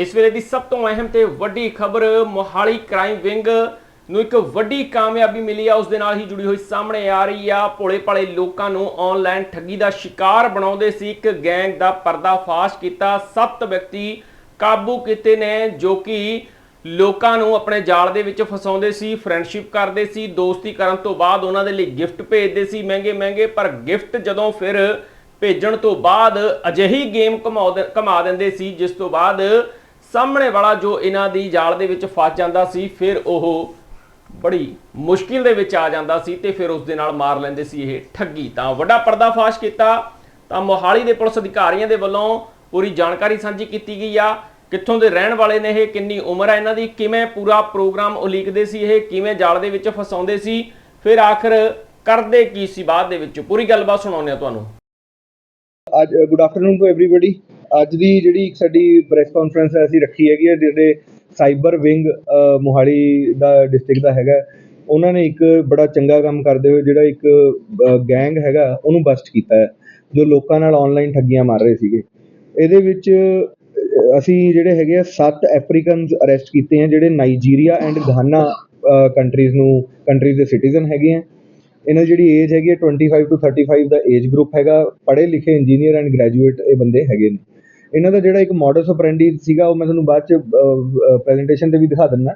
ਇਸ ਵੇਲੇ ਦੀ ਸਭ ਤੋਂ ਅਹਿਮ ਤੇ ਵੱਡੀ ਖਬਰ, ਮੋਹਾਲੀ ਕ੍ਰਾਈਮ ਵਿੰਗ ਨੂੰ ਇੱਕ ਵੱਡੀ ਕਾਮਯਾਬੀ ਮਿਲੀ ਆ। ਉਸ ਦੇ ਨਾਲ ਹੀ ਜੁੜੀ ਹੋਈ ਸਾਹਮਣੇ ਆ ਰਹੀ ਆ। ਭੋਲੇ ਭਾਲੇ ਲੋਕਾਂ ਨੂੰ ਆਨਲਾਈਨ ਠੱਗੀ ਦਾ ਸ਼ਿਕਾਰ ਬਣਾਉਂਦੇ ਸੀ। ਇੱਕ ਗੈਂਗ ਦਾ ਪਰਦਾਫਾਸ਼ ਕੀਤਾ। ਸੱਤ ਵਿਅਕਤੀ ਕਾਬੂ ਕੀਤੇ ਨੇ, ਜੋ ਕਿ ਲੋਕਾਂ ਨੂੰ ਆਪਣੇ ਜਾਲ ਦੇ ਵਿੱਚ ਫਸਾਉਂਦੇ ਸੀ ਫਰੈਂਡਸ਼ਿਪ ਕਰਦੇ ਸੀ, ਦੋਸਤੀ ਕਰਨ ਤੋਂ ਬਾਅਦ ਉਹਨਾਂ ਦੇ ਲਈ ਗਿਫਟ ਭੇਜਦੇ ਸੀ ਮਹਿੰਗੇ ਮਹਿੰਗੇ ਪਰ ਗਿਫਟ ਜਦੋਂ ਫਿਰ ਭੇਜਣ ਤੋਂ ਬਾਅਦ ਅਜਿਹੀ ਗੇਮ ਘਮਾਉ ਘਮਾ ਦਿੰਦੇ ਸੀ, ਜਿਸ ਤੋਂ ਬਾਅਦ ਸਾਹਮਣੇ ਵਾਲਾ ਜੋ ਇਹਨਾਂ ਦੀ ਜਾਲ ਦੇ ਵਿੱਚ ਫਸ ਜਾਂਦਾ ਸੀ ਫਿਰ ਉਹ ਬੜੀ ਮੁਸ਼ਕਿਲ ਦੇ ਵਿੱਚ ਆ ਜਾਂਦਾ ਸੀ ਤੇ ਫਿਰ ਉਸ ਦੇ ਨਾਲ ਮਾਰ ਲੈਂਦੇ ਸੀ ਇਹ ਠੱਗੀ ਤਾਂ ਵੱਡਾ ਪਰਦਾਫਾਸ਼ ਕੀਤਾ ਤਾਂ ਮੋਹਾਲੀ ਦੇ ਪੁਲਿਸ ਅਧਿਕਾਰੀਆਂ ਦੇ ਵੱਲੋਂ ਪੂਰੀ ਜਾਣਕਾਰੀ ਸਾਂਝੀ ਕੀਤੀ ਗਈ ਆ ਕਿੱਥੋਂ ਦੇ ਰਹਿਣ ਵਾਲੇ ਨੇ ਇਹ ਕਿੰਨੀ ਉਮਰ ਹੈ ਇਹਨਾਂ ਦੀ ਕਿਵੇਂ ਪੂਰਾ ਪ੍ਰੋਗਰਾਮ ਉਲੀਕਦੇ ਸੀ ਇਹ ਕਿਵੇਂ ਜਾਲ ਦੇ ਵਿੱਚ ਫਸਾਉਂਦੇ ਸੀ ਫਿਰ ਆਖਰ ਕਰਦੇ ਕੀ ਸੀ ਬਾਅਦ ਦੇ ਵਿੱਚ ਪੂਰੀ ਗੱਲਬਾਤ ਸੁਣਾਉਂਦੇ ਆ ਤੁਹਾਨੂੰ ਅੱਜ ਗੁੱਡ ਆਫਟਰਨੂਨ ਟੂ एवरीबॉडी ਅੱਜ ਦੀ ਜਿਹੜੀ ਇੱਕ ਸਾਡੀ ਪ੍ਰੈਸ ਕਾਨਫਰੰਸ ਹੈ, ਅਸੀਂ ਰੱਖੀ ਹੈਗੀ ਹੈ, ਜਿਹੜੇ ਸਾਈਬਰ ਵਿੰਗ ਮੋਹਾਲੀ ਦਾ ਡਿਸਟ੍ਰਿਕਟ ਦਾ ਹੈਗਾ, ਉਹਨਾਂ ਨੇ ਇੱਕ ਬੜਾ ਚੰਗਾ ਕੰਮ ਕਰਦੇ ਹੋਏ ਜਿਹੜਾ ਇੱਕ ਗੈਂਗ ਹੈਗਾ, ਉਹਨੂੰ ਬਸਟ ਕੀਤਾ ਹੈ, ਜੋ ਲੋਕਾਂ ਨਾਲ ਆਨਲਾਈਨ ਠੱਗੀਆਂ ਮਾਰ ਰਹੇ ਸੀਗੇ। ਇਹਦੇ ਵਿੱਚ ਅਸੀਂ ਜਿਹੜੇ ਹੈਗੇ ਆ, ਸੱਤ ਅਫਰੀਕਨਸ ਅਰੈਸਟ ਕੀਤੇ ਆ, ਜਿਹੜੇ ਨਾਈਜੀਰੀਆ ਐਂਡ ਗਾਨਾ ਕੰਟਰੀਜ਼ ਨੂੰ ਕੰਟਰੀਜ਼ ਦੇ ਸਿਟੀਜ਼ਨ ਹੈਗੇ ਆ। ਇਹਨਾਂ ਦੀ ਜਿਹੜੀ ਏਜ ਹੈਗੀ ਹੈ 25 ਤੋਂ 35 ਦਾ ਏਜ ਗਰੁੱਪ ਹੈਗਾ, ਪੜ੍ਹੇ ਲਿਖੇ ਇੰਜੀਨੀਅਰ ਐਂਡ ਗ੍ਰੈਜੂਏਟ ਇਹ ਬੰਦੇ ਹੈਗੇ ਨੇ। ਇਹਨਾਂ ਦਾ ਜਿਹੜਾ ਇੱਕ ਮੋਡਸ ਆਪਰੈਂਡੀ ਸੀਗਾ, ਉਹ ਮੈਂ ਤੁਹਾਨੂੰ ਬਾਅਦ ਚ ਪ੍ਰੈਜੈਂਟੇਸ਼ਨ ਤੇ ਵੀ ਦਿਖਾ ਦਿੰਦਾ।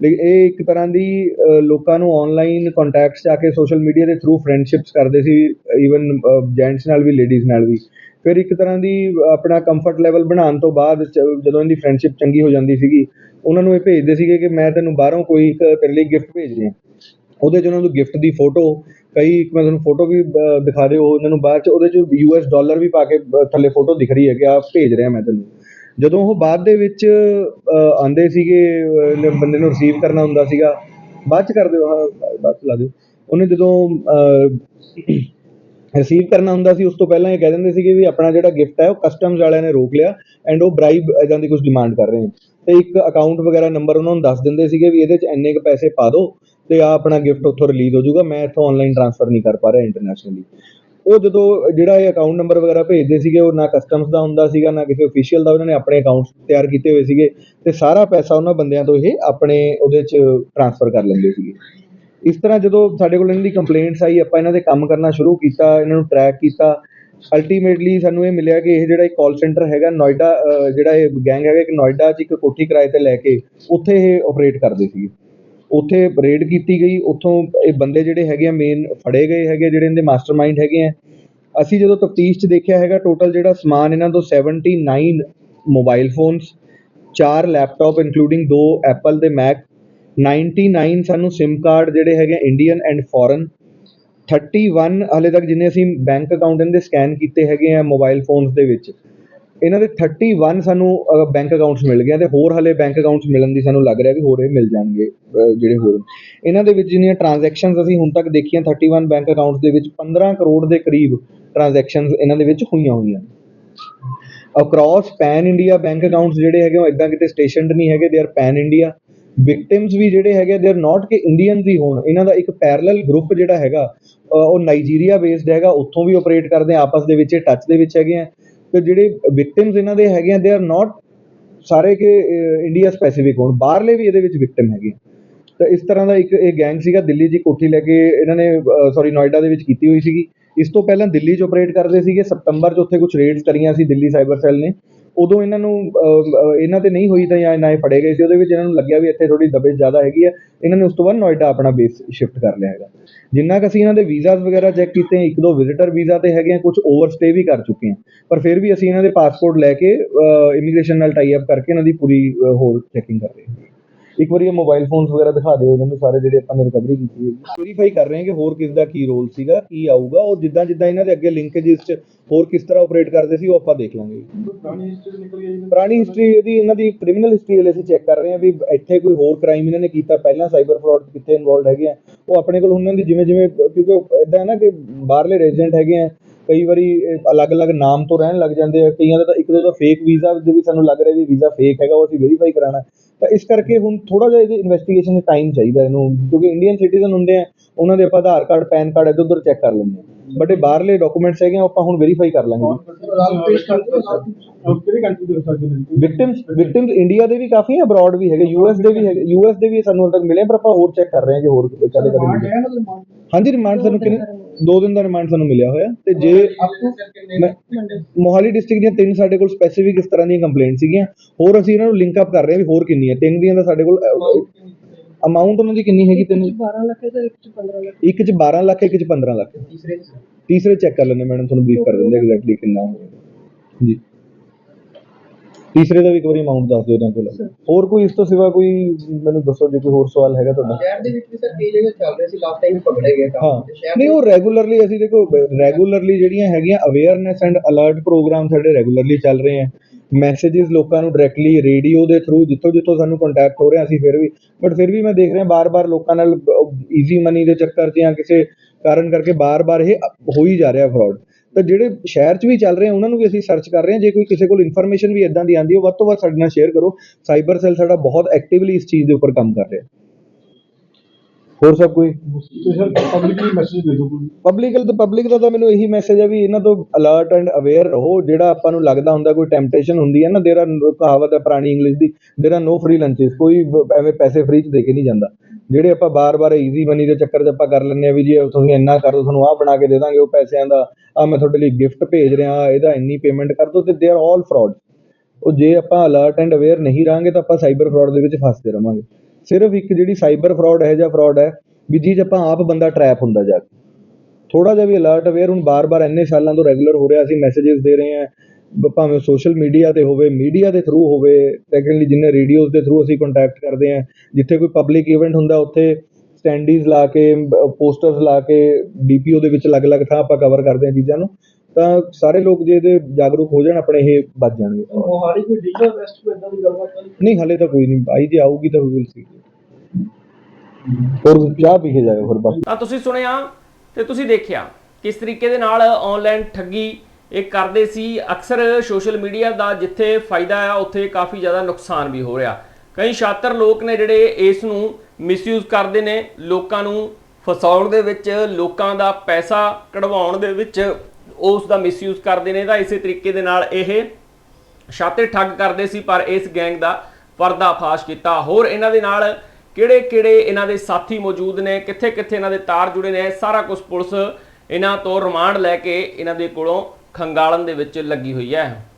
ਲੇਕਿਨ ਇਹ ਇੱਕ ਤਰ੍ਹਾਂ ਦੀ ਲੋਕਾਂ ਨੂੰ ਆਨਲਾਈਨ ਕੰਟੈਕਟਸ ਜਾ ਕੇ ਸੋਸ਼ਲ ਮੀਡੀਆ ਦੇ ਥਰੂ ਫਰੈਂਡਸ਼ਿਪਸ ਕਰਦੇ ਸੀ ਈਵਨ ਜੈਂਟਸ ਨਾਲ ਵੀ ਲੇਡੀਜ਼ ਨਾਲ ਵੀ। ਫਿਰ ਇੱਕ ਤਰ੍ਹਾਂ ਦੀ ਆਪਣਾ ਕੰਫਰਟ ਲੈਵਲ ਬਣਾਉਣ ਤੋਂ ਬਾਅਦ ਜਦੋਂ ਇਹਦੀ ਫਰੈਂਡਸ਼ਿਪ ਚੰਗੀ ਹੋ ਜਾਂਦੀ ਸੀਗੀ, ਉਹਨਾਂ ਨੂੰ ਇਹ ਭੇਜਦੇ ਸੀਗੇ ਕਿ ਮੈਂ ਤੈਨੂੰ ਬਾਹਰੋਂ ਕੋਈ ਇੱਕ ਤੇਰੇ ਲਈ ਗਿਫਟ ਭੇਜ ਰਿਹਾ। ਉਹਦੇ 'ਚ ਉਹਨਾਂ ਨੂੰ ਗਿਫਟ ਦੀ ਫੋਟੋ ਕਈ ਇੱਕ ਮੈਂ ਤੁਹਾਨੂੰ ਫੋਟੋ ਵੀ ਦਿਖਾ ਦਿਓ ਉਹਨਾਂ ਨੂੰ ਬਾਅਦ 'ਚ ਉਹਦੇ 'ਚ ਯੂ ਯੂਐਸ ਡਾਲਰ ਵੀ ਪਾ ਕੇ ਥੱਲੇ ਫੋਟੋ ਦਿਖ ਰਹੀ ਹੈ ਕਿ ਆਹ ਭੇਜ ਰਿਹਾ ਮੈਂ ਤੈਨੂੰ। ਜਦੋਂ ਉਹ ਬਾਅਦ ਦੇ ਵਿੱਚ ਆਉਂਦੇ ਸੀਗੇ ਬੰਦੇ ਨੂੰ ਰਿਸੀਵ ਕਰਨਾ ਹੁੰਦਾ ਸੀਗਾ, ਬਾਅਦ 'ਚ ਕਰ ਦਿਓ ਹਾਂ, ਬਾਅਦ 'ਚ ਲਾ ਦਿਓ। ਉਹਨੇ ਜਦੋਂ ਰਿਸੀਵ ਕਰਨਾ ਹੁੰਦਾ ਸੀ, ਉਸ ਤੋਂ ਪਹਿਲਾਂ ਇਹ ਕਹਿ ਦਿੰਦੇ ਸੀਗੇ ਵੀ ਆਪਣਾ ਜਿਹੜਾ ਗਿਫਟ ਹੈ, ਉਹ ਕਸਟਮਸ ਵਾਲਿਆਂ ਨੇ ਰੋਕ ਲਿਆ ਐਂਡ ਉਹ ਬ੍ਰਾਈਬ ਇਦਾਂ ਦੀ ਕੁਝ ਡਿਮਾਂਡ ਕਰ ਰਹੇ ਨੇ। ਤੇ ਇੱਕ ਅਕਾਊਂਟ ਵਗੈਰਾ ਨੰਬਰ ਉਹਨਾਂ ਨੂੰ ਦੱਸ ਦਿੰਦੇ ਸੀਗੇ ਵੀ ਇਹਦੇ 'ਚ ਇੰਨੇ ਕੁ ਪੈਸੇ ਪਾ ਦਿਓ ਤੇ ਆ ਆਪਣਾ ਗਿਫਟ ਉੱਥੋਂ ਰਿਲੀਜ਼ ਹੋ ਜਾਊਗਾ, ਮੈਂ ਇੱਥੋਂ ਆਨਲਾਈਨ ਟ੍ਰਾਂਸਫਰ ਨਹੀਂ ਕਰ ਪਾ ਰਿਹਾ ਇੰਟਰਨੈਸ਼ਨਲੀ ਉਹ ਜਦੋਂ ਜਿਹੜਾ ਇਹ ਅਕਾਊਂਟ ਨੰਬਰ ਵਗੈਰਾ ਭੇਜਦੇ ਸੀਗੇ, ਉਹ ਨਾ ਕਸਟਮਸ ਦਾ ਹੁੰਦਾ ਸੀਗਾ, ਨਾ ਕਿਸੇ ਅਫੀਸ਼ੀਅਲ ਦਾ, ਉਹਨਾਂ ਨੇ ਆਪਣੇ ਅਕਾਊਂਟ ਤਿਆਰ ਕੀਤੇ ਹੋਏ ਸੀਗੇ ਤੇ ਸਾਰਾ ਪੈਸਾ ਉਹਨਾਂ ਬੰਦਿਆਂ ਤੋਂ ਇਹ ਆਪਣੇ ਉਹਦੇ 'ਚ ਟ੍ਰਾਂਸਫਰ ਕਰ ਲੈਂਦੇ ਸੀਗੇ। ਇਸ ਤਰ੍ਹਾਂ ਜਦੋਂ ਸਾਡੇ ਕੋਲ ਇਹਨਾਂ ਦੀ ਕੰਪਲੇਂਟਸ ਆਈ, ਆਪਾਂ ਇਹਨਾਂ ਦੇ ਕੰਮ ਕਰਨਾ ਸ਼ੁਰੂ ਕੀਤਾ, ਇਹਨਾਂ ਨੂੰ ਟਰੈਕ ਕੀਤਾ ਅਲਟੀਮੇਟਲੀ ਸਾਨੂੰ ਇਹ ਮਿਲਿਆ ਕਿ ਇਹ ਜਿਹੜਾ ਇੱਕ ਕਾਲ ਸੈਂਟਰ ਹੈਗਾ ਨੋਇਡਾ ਜਿਹੜਾ ਇਹ ਗੈਂਗ ਹੈਗਾ ਇੱਕ ਨੋਇਡਾ 'ਚ ਇੱਕ ਕੋਠੀ ਕਿਰਾਏ ਤੇ ਲੈ ਕੇ ਉੱਥੇ ਇਹ ਆਪਰੇਟ ਕਰਦੇ ਸੀਗੇ। ਉੱਥੇ ਰੇਡ ਕੀਤੀ ਗਈ, ਉੱਥੋਂ ਇਹ ਬੰਦੇ ਜਿਹੜੇ ਹੈਗੇ ਆ ਮੇਨ ਫੜੇ ਗਏ ਹੈਗੇ ਜਿਹੜੇ ਇਹਦੇ ਮਾਸਟਰਮਾਈਂਡ ਹੈਗੇ ਆ। ਅਸੀਂ ਜਦੋਂ ਤਫਤੀਸ਼ 'ਚ ਦੇਖਿਆ ਹੈਗਾ ਟੋਟਲ ਜਿਹੜਾ ਸਮਾਨ ਇਹਨਾਂ ਤੋਂ 79 ਮੋਬਾਈਲ ਫੋਨਸ ਚਾਰ ਲੈਪਟਾਪ ਇਨਕਲੂਡਿੰਗ ਦੋ ਐਪਲ ਦੇ ਮੈਕ 99 ਸਾਨੂੰ SIM ਕਾਰਡ ਜਿਹੜੇ ਹੈਗੇ Indian and foreign thirty one ਹਾਲੇ ਤੱਕ ਜਿੰਨੇ ਅਸੀਂ ਬੈਂਕ ਅਕਾਊਂਟ ਇਹਨਾਂ ਦੇ ਸਕੈਨ ਕੀਤੇ ਹੈਗੇ ਆ ਮੋਬਾਈਲ ਫੋਨਸ ਦੇ ਵਿੱਚ, ਇਹਨਾਂ ਦੇ 31 ਸਾਨੂੰ ਬੈਂਕ ਅਕਾਊਂਟਸ ਮਿਲ ਗਏ ਅਤੇ ਹੋਰ ਹਾਲੇ ਬੈਂਕ ਅਕਾਊਂਟਸ ਮਿਲਣ ਦੀ ਸਾਨੂੰ ਲੱਗ ਰਿਹਾ ਵੀ ਹੋਰ ਇਹ ਮਿਲ ਜਾਣਗੇ ਜਿਹੜੇ ਹੋਰ। ਇਹਨਾਂ ਦੇ ਵਿੱਚ ਜਿਹੜੀਆਂ ਟ੍ਰਾਂਜੈਕਸ਼ਨਸ ਅਸੀਂ ਹੁਣ ਤੱਕ ਦੇਖੀਆਂ 31 ਬੈਂਕ ਅਕਾਊਂਟਸ ਦੇ ਵਿੱਚ 15 ਕਰੋੜ ਦੇ ਕਰੀਬ ਟ੍ਰਾਂਜੈਕਸ਼ਨਸ ਇਹਨਾਂ ਦੇ ਵਿੱਚ ਹੋਈਆਂ ਹੋਈਆਂ। Across pan India bank accounts ਜਿਹੜੇ ਹੈਗੇ ਉਹ ਇਦਾਂ ਕਿਤੇ ਸਟੇਸ਼ਨਡ ਨਹੀਂ ਹੈਗੇ they are pan India victims ਵੀ ਜਿਹੜੇ ਹੈਗੇ ਦੇ ਆਰ ਨਾਟ ਕਿ ਇੰਡੀਅਨ ਹੀ ਹੋਣ। ਇਹਨਾਂ ਦਾ ਇੱਕ ਪੈਰਲਲ ਗਰੁੱਪ ਜਿਹੜਾ ਹੈਗਾ ਉਹ ਨਾਈਜੀਰੀਆ ਬੇਸਡ ਹੈਗਾ, ਉੱਥੋਂ ਵੀ ਆਪਰੇਟ ਕਰਦੇ ਆ, ਆਪਸ ਦੇ ਵਿੱਚ ਟੱਚ ਦੇ ਵਿੱਚ ਹੈਗੇ ਆ। ਤੇ ਜਿਹੜੇ ਵਿਕਟਿਮਸ ਇਹਨਾਂ ਦੇ ਹੈਗੇ ਆ ਦੇ ਆਰ ਨਾਟ ਸਾਰੇ ਕਿ ਇੰਡੀਆ ਸਪੈਸੀਫਿਕ ਹੋਣ। ਬਾਹਰਲੇ ਵੀ ਇਹਦੇ ਵਿੱਚ ਵਿਕਟਿਮ ਹੈਗੇ ਤਾਂ ਇਸ ਤਰ੍ਹਾਂ ਦਾ ਇੱਕ ਇਹ ਗੈਂਗ ਸੀਗਾ, ਦਿੱਲੀ 'ਚ ਕੋਠੀ ਲੈ ਕੇ ਇਹਨਾਂ ਨੇ ਸੌਰੀ ਨੋਇਡਾ ਦੇ ਵਿੱਚ ਕੀਤੀ ਹੋਈ ਸੀਗੀ। ਇਸ ਤੋਂ ਪਹਿਲਾਂ ਦਿੱਲੀ 'ਚ ਆਪਰੇਟ ਕਰਦੇ ਸੀਗੇ। ਸਤੰਬਰ 'ਚ ਉੱਥੇ ਕੁਝ ਰੇਡਸ ਕਰੀਆਂ ਸੀ ਦਿੱਲੀ ਸਾਈਬਰ ਸੈੱਲ ਨੇ। ਉਦੋਂ ਇਹਨਾਂ ਨੂੰ ਇਹਨਾਂ ਤੇ ਨਹੀਂ ਹੋਈ ਤਾਂ ਜਾਂ ਨਾ ਇਹ ਫੜੇ ਗਏ ਸੀ, ਉਹਦੇ ਵਿੱਚ ਇਹਨਾਂ ਨੂੰ ਲੱਗਿਆ ਵੀ ਇੱਥੇ ਥੋੜ੍ਹੀ ਦਬੇ ਜ਼ਿਆਦਾ ਹੈਗੀ ਹੈ ਇਹਨਾਂ ਨੇ ਉਸ ਤੋਂ ਬਾਅਦ ਨੋਇਡਾ ਆਪਣਾ ਬੇਸ ਸ਼ਿਫਟ ਕਰ ਲਿਆ ਹੈਗਾ। ਜਿੰਨਾ ਕੁ ਅਸੀਂ ਇਹਨਾਂ ਦੇ ਵੀਜ਼ਾਸ ਵਗੈਰਾ ਚੈੱਕ ਕੀਤੇ, ਇੱਕ ਦੋ ਵਿਜ਼ਿਟਰ ਵੀਜ਼ਾ ਤੇ ਹੈਗੇ ਆ ਕੁਝ ਓਵਰਸਟੇ ਵੀ ਕਰ ਚੁੱਕੇ ਆ। ਪਰ ਫਿਰ ਵੀ ਅਸੀਂ ਇਹਨਾਂ ਦੇ ਪਾਸਪੋਰਟ ਲੈ ਕੇ ਇਮੀਗ੍ਰੇਸ਼ਨ ਨਾਲ ਟਾਈ ਅਪ ਕਰਕੇ ਇਹਨਾਂ ਦੀ ਪੂਰੀ ਹੋਰ ਚੈਕਿੰਗ ਕਰ ਰਹੇ ਹਾਂ। ਇੱਕ ਵਾਰੀ ਇਹ ਮੋਬਾਈਲ ਫੋਨਸ ਵਗੈਰਾ ਦਿਖਾ ਦਿਓ ਇਹਨਾਂ ਨੂੰ ਸਾਰੇ ਜਿਹੜੇ ਆਪਾਂ ਨੇ ਰਿਕਵਰੀ ਕੀਤੀ ਹੈ। ਵੈਰੀਫਾਈ ਕਰ ਰਹੇ ਹਾਂ ਕਿ ਹੋਰ ਕਿਸ ਦਾ ਕੀ ਰੋਲ ਸੀਗਾ ਕੀ ਆਊਗਾ ਉਹ ਜਿੱਦਾਂ ਜਿੱਦਾਂ ਇਹਨਾਂ ਦੇ ਅੱਗੇ ਲਿੰਕੇजेस 'ਚ ਹੋਰ ਕਿਸ ਤਰ੍ਹਾਂ ਆਪਰੇਟ ਕਰਦੇ ਸੀ ਉਹ ਆਪਾਂ ਦੇਖ ਲਾਂਗੇ। ਪੁਰਾਣੀ ਹਿਸਟਰੀ ਇਹਦੀ ਇਹਨਾਂ ਦੀ ਕ੍ਰਿਮੀਨਲ ਹਿਸਟਰੀ ਵਾਲੇ ਅਸੀਂ ਚੈੱਕ ਕਰ ਰਹੇ ਹਾਂ ਵੀ ਇੱਥੇ ਕੋਈ ਹੋਰ ਕ੍ਰਾਈਮ ਇਹਨਾਂ ਨੇ ਕੀਤਾ ਪਹਿਲਾਂ ਸਾਈਬਰ ਫਰਾਡ ਕਿੱਥੇ ਇਨਵੋਲਡ ਹੈਗੇ ਆ। ਉਹ ਆਪਣੇ ਕੋਲ ਉਹਨਾਂ ਦੀ ਜਿਵੇਂ ਜਿਵੇਂ ਕਿਉਂਕਿ ਇਦਾਂ ਹੈ ਨਾ ਕਿ ਬਾਹਰਲੇ ਰੈਜ਼ੀਡੈਂਟ ਹੈਗੇ ਆ ਕਈ ਵਾਰੀ ਅਲੱਗ-ਅਲੱਗ ਨਾਮ ਤੋਂ ਰਹਿਣ ਲੱਗ ਜਾਂਦੇ ਆ, ਕਈਆਂ ਦਾ ਤਾਂ ਇੱਕ ਦੋ ਦਾ ਫੇਕ ਵੀਜ਼ਾ ਦੇ ਵੀ ਸਾਨੂੰ ਲੱਗ ਰਿਹਾ ਵੀ ਵੀਜ਼ਾ ਫੇਕ ਹੈਗਾ, ਉਹ ਅਸੀਂ ਵੈਰੀਫਾਈ ਕਰਾਣਾ ਤਾਂ ਇਸ ਕਰਕੇ ਹੁਣ ਥੋੜਾ ਜਿਹਾ ਇਹਦੀ ਇਨਵੈਸਟੀਗੇਸ਼ਨ ਦਾ ਟਾਈਮ ਚਾਹੀਦਾ ਇਹਨੂੰ, ਕਿਉਂਕਿ ਇੰਡੀਅਨ ਸਿਟੀਜ਼ਨ ਹੁੰਦੇ ਆ, ਉਹਨਾਂ ਦੇ ਆਪਾਂ ਆਧਾਰ ਕਾਰਡ, ਪੈਨ ਕਾਰਡ ਇੱਧਰ ਉੱਧਰ ਚੈੱਕ ਕਰ ਲੈਂਦੇ ਆ। ਬਟ ਇਹ ਬਾਹਰਲੇ ਡਾਕੂਮੈਂਟਸ ਹੈਗੇ ਆ, ਆਪਾਂ ਹੁਣ ਵੈਰੀਫਾਈ ਕਰ ਲਾਂਗੇ। ਵਿਕਟਿਮਸ ਵਿਕਟਿਮਸ ਇੰਡੀਆ ਦੇ ਵੀ ਕਾਫੀ ਹੈ ਅਬਰੋਡ ਵੀ ਹੈਗੇ ਯੂਐਸ ਦੇ ਵੀ ਹੈਗੇ ਯੂਐਸ ਦੇ ਵੀ ਸਾਨੂੰ ਹਾਲੇ ਤੱਕ ਮਿਲੇ ਪਰ ਆਪਾਂ ਹੋਰ ਚੈੱਕ ਕਰ ਰਹੇ ਹਾਂ ਜੇ ਹੋਰ ਕਦੇ ਕਦੇ ਮਿਲੇ। ਹਾਂਜੀ ਰਿਮਾਂਡ ਸਾਨੂੰ ਕਿੰਨੇ ਦੋ ਦਿਨ ਦਾ ਰਿਮਾਂਡ ਸਾਨੂੰ ਮਿਲਿਆ ਹੋਇਆ। ਤੇ ਜੇ ਮੈਂ- ਮੋਹਾਲੀ ਡਿਸਟ੍ਰਿਕਟ ਦੀਆਂ ਤਿੰਨ ਸਾਡੇ ਕੋਲ ਸਪੈਸੀਫਿਕ ਇਸ ਤਰ੍ਹਾਂ ਦੀਆਂ ਕੰਪਲੇਂਟ ਸੀਗੀਆਂ। ਹੋਰ ਅਸੀਂ ਇਹਨਾਂ ਨੂੰ ਲਿੰਕ ਅਪ ਕਰ ਰਹੇ ਹਾਂ ਵੀ ਹੋਰ ਕਿੰਨੀ ਹੈ ਤਿੰਨ ਦੀਆਂ ਦਾ ਸਾਡੇ ਕੋਲ ਅਮਾਉਂਟ ਉਹਨਾਂ ਦੀ ਕਿੰਨੀ ਹੈਗੀ ਤਿੰਨ? 12 ਲੱਖ ਹੈ ਤੇ ਇੱਕ ਚ 15 ਲੱਖ ਇੱਕ ਚ 12 ਲੱਖ ਇੱਕ ਚ 15 ਲੱਖ। ਤੀਸਰੇ ਤੀਸਰੇ ਚੈੱਕ ਕਰ ਲੈਂਦੇ ਮੈਡਮ ਤੁਹਾਨੂੰ ਬਰੀਫ ਕਰ ਦਿੰਦੇ ਐਗਜ਼ੈਕਟਲੀ ਕਿੰਨਾ ਹੋਵੇਗਾ ਜੀ। ਤੀਸਰੇ ਦਾ ਵੀ ਇੱਕ ਵਾਰੀ ਅਮਾਉਂਟ ਦੱਸ ਦਿਓ ਇਹਨਾਂ ਕੋਲ। ਹੋਰ ਕੋਈ ਇਸ ਤੋਂ ਸਿਵਾ ਕੋਈ ਮੈਨੂੰ ਦੱਸੋ ਜੇ ਕੋਈ ਹੋਰ ਸਵਾਲ ਹੈਗਾ ਤੁਹਾਡਾ। ਸ਼ਹਿਰ ਦੇ ਵਿੱਚ ਵੀ ਸਰ ਕਈ ਜਗ੍ਹਾ ਚੱਲ ਰਹੇ ਸੀ ਲਾਸਟ ਟਾਈਮ ਪਕੜੇ ਗਏ ਕੰਮ। ਨਹੀਂ ਉਹ ਰੈਗੂਲਰਲੀ ਅਸੀਂ ਦੇਖੋ ਰੈਗੂਲਰਲੀ ਜਿਹੜੀਆਂ ਹੈਗੀਆਂ ਅਵੇਅਰਨੈਸ ਐਂਡ ਅਲਰਟ ਪ੍ਰੋਗਰਾਮ ਸਾਡੇ ਰੈਗੂਲਰਲੀ ਚੱਲ ਰਹੇ ਆ। ਮੈਸੇजेस ਲੋਕਾਂ ਨੂੰ ਡਾਇਰੈਕਟਲੀ ਰੇਡੀਓ ਦੇ ਥਰੂ ਜਿੱਥੋਂ ਜਿੱਥੋਂ ਸਾਨੂੰ ਕੰਟੈਕਟ ਹੋ ਰਿਹਾ ਅਸੀਂ ਫਿਰ ਵੀ। ਬਟ ਫਿਰ ਵੀ ਮੈਂ ਦੇਖ ਰਿਹਾ ਬਾਰ-ਬਾਰ ਲੋਕਾਂ ਨਾਲ ਈਜ਼ੀ ਮਨੀ ਦੇ ਚੱਕਰ 'ਚ ਜਾਂ ਕਿਸੇ ਕਾਰਨ ਕਰਕੇ ਬਾਰ-ਬਾਰ ਇਹ ਹੋ ਹੀ ਜਾ ਰਿਹਾ ਫਰੋਡ ਤਾਂ ਜਿਹੜੇ ਸ਼ਹਿਰ 'ਚ ਵੀ ਚੱਲ ਰਹੇ ਉਹਨਾਂ ਨੂੰ ਵੀ ਅਸੀਂ ਸਰਚ ਕਰ ਰਹੇ ਹਾਂ ਜੇ ਕੋਈ ਕਿਸੇ ਕੋਲ ਇਨਫੋਰਮੇਸ਼ਨ ਵੀ ਇੱਦਾਂ ਦੀ ਆਉਂਦੀ ਹੈ ਵੱਧ ਤੋਂ ਵੱਧ ਸਾਡੇ ਨਾਲ ਸ਼ੇਅਰ ਕਰੋ। ਸਾਈਬਰ ਸੈੱਲ ਸਾਡਾ ਬਹੁਤ ਐਕਟਿਵਲੀ ਇਸ ਚੀਜ਼ ਦੇ ਉੱਪਰ ਕੰਮ ਕਰ ਰਿਹਾ। ਹੋਰ ਸਭ ਕੋਈ? ਤੇ ਸਰ ਪਬਲਿਕਲੀ ਮੈਸੇਜ ਦੇ ਦਿਓ ਕੋਈ। ਪਬਲਿਕ ਤਾਂ ਪਬਲਿਕ ਦਾ ਤਾਂ ਮੈਨੂੰ ਇਹੀ ਮੈਸੇਜ ਹੈ ਵੀ ਇਹਨਾਂ ਤੋਂ ਅਲਰਟ ਐਂਡ ਅਵੇਅਰ ਰਹੋ। ਜਿਹੜਾ ਆਪਾਂ ਨੂੰ ਲੱਗਦਾ ਹੁੰਦਾ ਕੋਈ ਟੈਂਪਟੇਸ਼ਨ ਹੁੰਦੀ ਹੈ ਨਾ ਦੇਰ ਕਹਾਵਤ ਹੈ ਪੁਰਾਣੀ ਇੰਗਲਿਸ਼ ਦੀ ਦੇਰ ਨੋ ਫ੍ਰੀ ਲੰਚਸ ਕੋਈ ਐਵੇਂ ਪੈਸੇ ਫ੍ਰੀ ਚ ਦੇ ਕੇ ਨਹੀਂ ਜਾਂਦਾ। ਜਿਹੜੇ ਆਪਾਂ ਬਾਰ-ਬਾਰ ਈਜ਼ੀ ਮਨੀ ਦੇ ਚੱਕਰ 'ਚ ਆਪਾਂ ਕਰ ਲੈਂਦੇ ਆ ਵੀ ਜੀ ਤੁਸੀਂ ਇੰਨਾ ਕਰ ਦਿਓ ਤੁਹਾਨੂੰ ਆਹ ਬਣਾ ਕੇ ਦੇ ਦਾਂਗੇ ਉਹ ਪੈਸਿਆਂ ਦਾ ਆ ਮੈਂ ਤੁਹਾਡੇ ਲਈ ਗਿਫਟ ਭੇਜ ਰਿਹਾ ਇਹਦਾ ਇੰਨੀ ਪੇਮੈਂਟ ਕਰ ਦਿਓ ਤੇ ਦੇ ਆਰ ਆਲ ਫਰਾਡ ਉਹ ਜੇ ਆਪਾਂ ਅਲਰਟ ਐਂਡ ਅਵੇਅਰ ਨਹੀਂ ਰਾਂਗੇ ਤਾਂ ਆਪਾਂ ਸਾਈਬਰ ਫਰਾਡ ਦੇ ਵਿੱਚ ਫਸਦੇ ਰਵਾਂਗੇ ਸਿਰਫ ਇੱਕ ਜਿਹੜੀ ਸਾਈਬਰ ਫਰਾਡ ਹੈ ਜਾਂ ਫਰਾਡ ਹੈ ਵੀ ਜੀ 'ਚ ਆਪਾਂ ਆਪ ਬੰਦਾ ਟਰੈਪ ਹੁੰਦਾ ਜਾ ਕੇ। ਥੋੜਾ ਜਿਹਾ ਵੀ ਅਲਰਟ ਅਵੇਅਰ ਹੁਣ ਬਾਰ-ਬਾਰ ਇੰਨੇ ਸਾਲਾਂ ਤੋਂ ਰੈਗੂਲਰ ਹੋ ਰਿਹਾ, ਅਸੀਂ ਮੈਸੇजेस ਦੇ ਰਹੇ ਹਾਂ, ਬ- ਭਾਵੇਂ ਸੋਸ਼ਲ ਮੀਡੀਆ ਤੇ ਹੋਵੇ ਮੀਡੀਆ ਦੇ ਥਰੂ ਹੋਵੇ ਸੈਕੰਡਲੀ ਜਿੰਨੇ ਰੇਡੀਓਜ਼ ਦੇ ਥਰੂ ਅਸੀਂ ਕੰਟੈਕਟ ਕਰਦੇ ਹਾਂ, ਜਿੱਥੇ ਕੋਈ ਪਬਲਿਕ ਇਵੈਂਟ ਹੁੰਦਾ, ਉੱਥੇ ਸਟੈਂਡੀਜ਼ ਲਾ ਕੇ ਪੋਸਟਰਸ ਲਾ ਕੇ ਡੀਪੀਓ ਦੇ ਵਿੱਚ ਅਲੱਗ-ਅਲੱਗ ਥਾਂ ਆਪਾਂ ਕਵਰ ਕਰਦੇ ਹਾਂ ਚੀਜ਼ਾਂ ਨੂੰ। ਤਾਂ ਸਾਰੇ ਲੋਕ ਜੇ ਇਹਦੇ ਜਾਗਰੂਕ ਹੋ ਜਾਣ ਆਪਣੇ ਇਹ ਬਚ ਜਾਣਗੇ। ਮੋਹਾਲੀ ਕੋਈ ਡਿਜੀਟਲ ਅਰੈਸਟ ਕੋਈ ਇਦਾਂ ਦੀ ਗੱਲਬਾਤ ਨਹੀਂ? ਨਹੀਂ ਹਲੇ ਤਾਂ ਕੋਈ ਨਹੀਂ। ਆਈ ਜੇ ਆਊਗੀ ਤਾਂ ਵਿਲ ਸੀ ਹੋਰ ਚਾਹ ਪੀ ਕੇ ਜਾਇਓ ਫਿਰ ਬਸ। ਤਾਂ ਤੁਸੀਂ ਸੁਣਿਆ ਤੇ ਤੁਸੀਂ ਦੇਖਿਆ ਕਿਸ ਤਰੀਕੇ ਦੇ ਨਾਲ ਆਨਲਾਈਨ ਠੱਗੀ ਇਹ ਕਰਦੇ ਸੀ। ਅਕਸਰ ਸੋਸ਼ਲ ਮੀਡੀਆ ਦਾ ਜਿੱਥੇ ਫਾਇਦਾ ਆ ਉੱਥੇ ਕਾਫੀ ਜ਼ਿਆਦਾ ਨੁਕਸਾਨ ਵੀ ਹੋ ਰਿਹਾ। ਕਈ ਸ਼ਾਤਰ ਲੋਕ ਨੇ ਜਿਹੜੇ ਇਸ ਨੂੰ ਮਿਸਯੂਜ਼ ਕਰਦੇ ਨੇ। ਲੋਕਾਂ ਨੂੰ ਫਸਾਉਣ ਦੇ ਵਿੱਚ ਲੋਕਾਂ ਦਾ ਪੈਸਾ ਕਢਵਾਉਣ ਦੇ ਵਿੱਚ ਉਸ ਦਾ ਮਿਸਯੂਜ਼ ਕਰਦੇ ਨੇ ਤਾਂ ਇਸੇ ਤਰੀਕੇ ਦੇ ਨਾਲ ਇਹ ਛਾਤੇ ਠੱਗ ਕਰਦੇ ਸੀ, ਪਰ ਇਸ ਗੈਂਗ ਦਾ ਪਰਦਾਫਾਸ਼ ਕੀਤਾ। ਹੋਰ ਇਹਨਾਂ ਦੇ ਨਾਲ ਕਿਹੜੇ ਕਿਹੜੇ ਇਹਨਾਂ ਦੇ ਸਾਥੀ ਮੌਜੂਦ ਨੇ ਕਿੱਥੇ ਕਿੱਥੇ ਇਹਨਾਂ ਦੇ ਤਾਰ ਜੁੜੇ ਨੇ, ਸਾਰਾ ਕੁਝ ਪੁਲਿਸ ਇਹਨਾਂ ਤੋਂ ਰਿਮਾਂਡ ਲੈ ਕੇ ਇਹਨਾਂ ਦੇ ਕੋਲੋਂ ਖੰਗਾਲਣ ਦੇ ਵਿੱਚ ਲੱਗੀ ਹੋਈ ਹੈ।